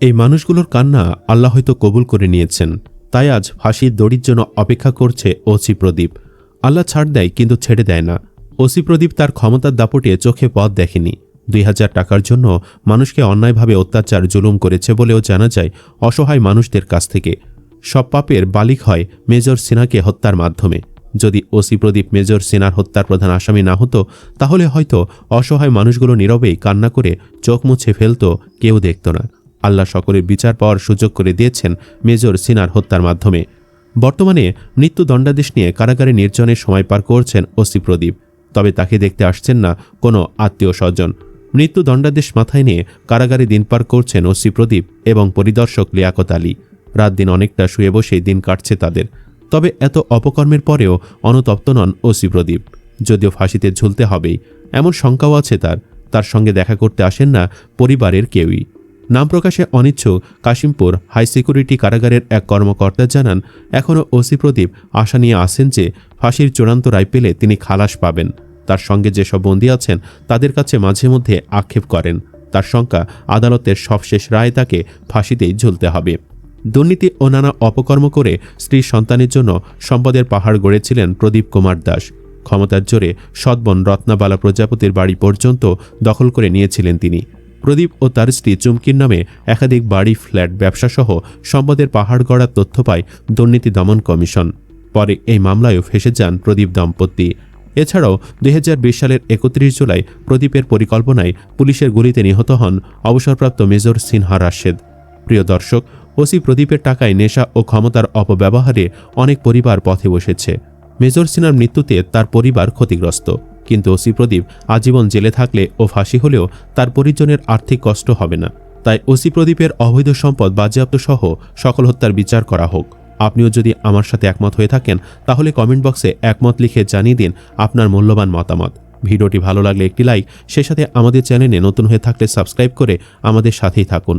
এই মানুষগুলোর কান্না আল্লাহ হয়তো কবুল করে নিয়েছেন। তাই আজ ফাঁসির দড়ির জন্য অপেক্ষা করছে ওসি প্রদীপ। আল্লাহ ছাড় দেয় কিন্তু ছেড়ে দেয় না। ওসি প্রদীপ তার ক্ষমতার দাপটে চোখে পথ দেখেনি। দুই হাজার টাকার জন্য মানুষকে অন্যায়ভাবে অত্যাচার জুলুম করেছে বলেও জানা যায় অসহায় মানুষদের কাছ থেকে। সব পাপের বালিক হয় মেজর সিনহাকে হত্যার মাধ্যমে। যদি ওসি প্রদীপ মেজর সেনার হত্যার প্রধান আসামি না হতো, তাহলে হয়তো অসহায় মানুষগুলো নীরবেই কান্না করে চোখ মুছে ফেলত, কেউ দেখত না। আল্লাহ সকলের বিচার পাওয়ার সুযোগ করে দিয়েছেন মেজর সিনার হত্যার মাধ্যমে। বর্তমানে মৃত্যু দণ্ডাদেশ নিয়ে কারাগারে নির্জনের সময় পার করছেন ওসি প্রদীপ। তবে তাকে দেখতে আসছেন না কোনো আত্মীয় স্বজন। মৃত্যু দণ্ডাদেশ মাথায় নিয়ে কারাগারে দিন পার করছেন ওসি প্রদীপ এবং পরিদর্শক লিয়াকত আলী। রাত দিন অনেকটা শুয়ে বসেই দিন কাটছে তাদের। তবে এত অপকর্মের পরেও অনুতপ্ত নন ওসি প্রদীপ। যদিও ফাঁসিতে ঝুলতে হবেই, এমন শঙ্কাও আছে তার। তার সঙ্গে দেখা করতে আসেন না পরিবারের কেউই। নাম প্রকাশে অনিচ্ছুক কাশিমপুর হাই সিকিউরিটি কারাগারের এক কর্মকর্তা জানান, এখনও ওসি প্রদীপ আশা নিয়ে আসেন যে ফাঁসির চূড়ান্ত রায় পেলে তিনি খালাস পাবেন। তার সঙ্গে যেসব বন্দী আছেন, তাদের কাছে মাঝে মধ্যে আক্ষেপ করেন। তার শঙ্কা আদালতের সবশেষ রায় তাকে ফাঁসিতেই ঝুলতে হবে। দুর্নীতি ও নানা অপকর্ম করে স্ত্রী সন্তানের জন্য সম্পদের পাহাড় গড়েছিলেন প্রদীপ কুমার দাস। ক্ষমতার জোরে সৎবন রত্নাবালা প্রজাপতির বাড়ি পর্যন্ত দখল করে নিয়েছিলেন তিনি। প্রদীপ ও তার স্ত্রী চুমকির নামে একাধিক বাড়ি, ফ্ল্যাট, ব্যবসাসহ সম্পদের পাহাড় গড়ার তথ্য পায় দুর্নীতি দমন কমিশন। পরে এই মামলায়ও ফেসে যান প্রদীপ দম্পতি। এছাড়াও দু হাজার বিশ সালের একত্রিশ জুলাই প্রদীপের পরিকল্পনায় পুলিশের গুলিতে নিহত হন অবসরপ্রাপ্ত মেজর সিনহা রাশেদ। প্রিয় দর্শক, ওসি প্রদীপের টাকায় নেশা ও ক্ষমতার অপব্যবহারে অনেক পরিবার পথে বসেছে। মেজর সিনার মৃত্যুতে তার পরিবার ক্ষতিগ্রস্ত। কিন্তু ওসি প্রদীপ আজীবন জেলে থাকলে ও ফাঁসি হলেও তার পরিজনের আর্থিক কষ্ট হবে না। তাই ওসি প্রদীপের অবৈধ সম্পদ বাজেয়াপ্ত সহ সকল হত্যার বিচার করা হোক। আপনিও যদি আমার সাথে একমত হয়ে থাকেন, তাহলে কমেন্ট বক্সে একমত লিখে জানিয়ে দিন আপনার মূল্যবান মতামত। ভিডিওটি ভালো লাগলে একটি লাইক সে সাথে আমাদের চ্যানেলে নতুন হয়ে থাকলে সাবস্ক্রাইব করে আমাদের সাথেই থাকুন।